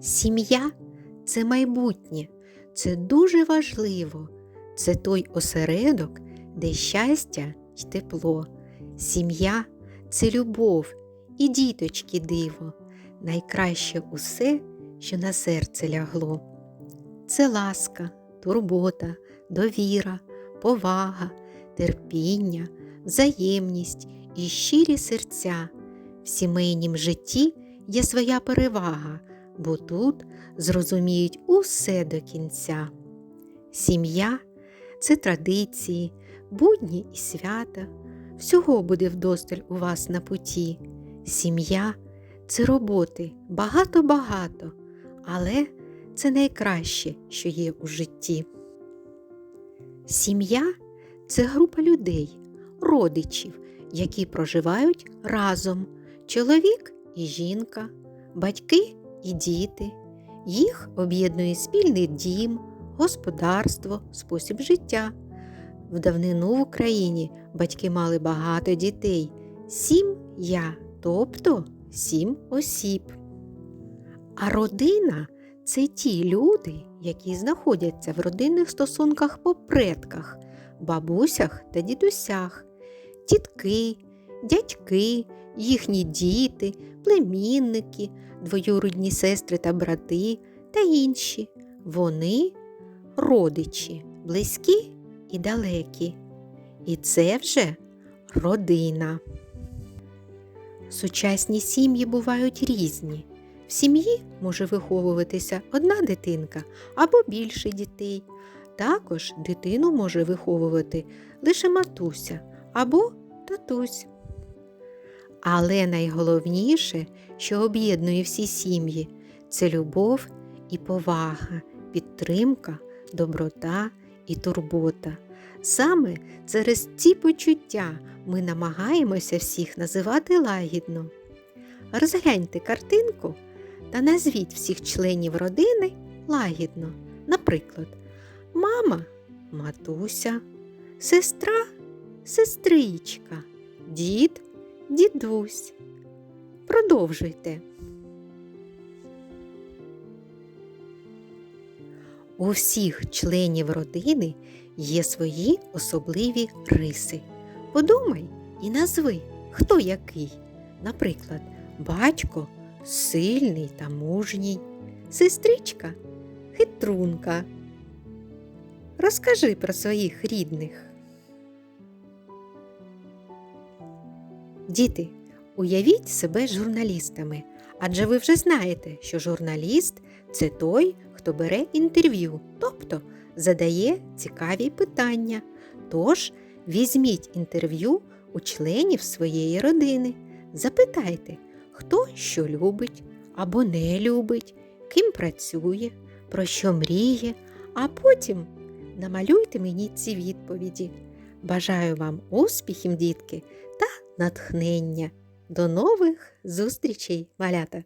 Сім'я це майбутнє, це дуже важливо. Це той осередок, де щастя й тепло. Сім'я це любов і діточки диво, найкраще усе, що на серце лягло. Це ласка, турбота, довіра, повага, терпіння, взаємність і щирі серця. В сімейнім житті є своя перевага, бо тут зрозуміють усе до кінця. Сім'я це традиції, будні і свята. Всього буде вдосталь у вас на путі. Сім'я це роботи багато-багато, але це найкраще, що є у житті. Сім'я це група людей, родичів, які проживають разом чоловік і жінка, батьки і діти. Їх об'єднує спільний дім, господарство, спосіб життя. В давнину в Україні батьки мали багато дітей, сім'я, тобто сім осіб. А родина це ті люди, які знаходяться в родинних стосунках по предках, бабусях та дідусях, тітки, дядьки, їхні діти, племінники, двоюрідні сестри та брати та інші. Вони родичі, близькі і далекі. І це вже родина. Сучасні сім'ї бувають різні. В сім'ї може виховуватися одна дитинка або більше дітей. Також дитину може виховувати лише матуся або татусь. Але найголовніше, що об'єднує всі сім'ї, це любов і повага, підтримка, доброта і турбота. Саме через ці почуття ми намагаємося всіх називати лагідно. Розгляньте картинку та назвіть всіх членів родини лагідно. Наприклад, мама матуся, сестра сестричка, дід дідусь. Продовжуйте. У всіх членів родини є свої особливі риси. Подумай і назви, хто який. Наприклад, батько сильний та мужній, сестричка хитрунка. Розкажи про своїх рідних. Діти, уявіть себе журналістами, адже ви вже знаєте, що журналіст це той, хто бере інтерв'ю, тобто задає цікаві питання. Тож візьміть інтерв'ю у членів своєї родини. Запитайте, хто що любить або не любить, ким працює, про що мріє, а потім намалюйте мені ці відповіді. Бажаю вам успіхів, дітки, та натхнення. До нових зустрічей, малята!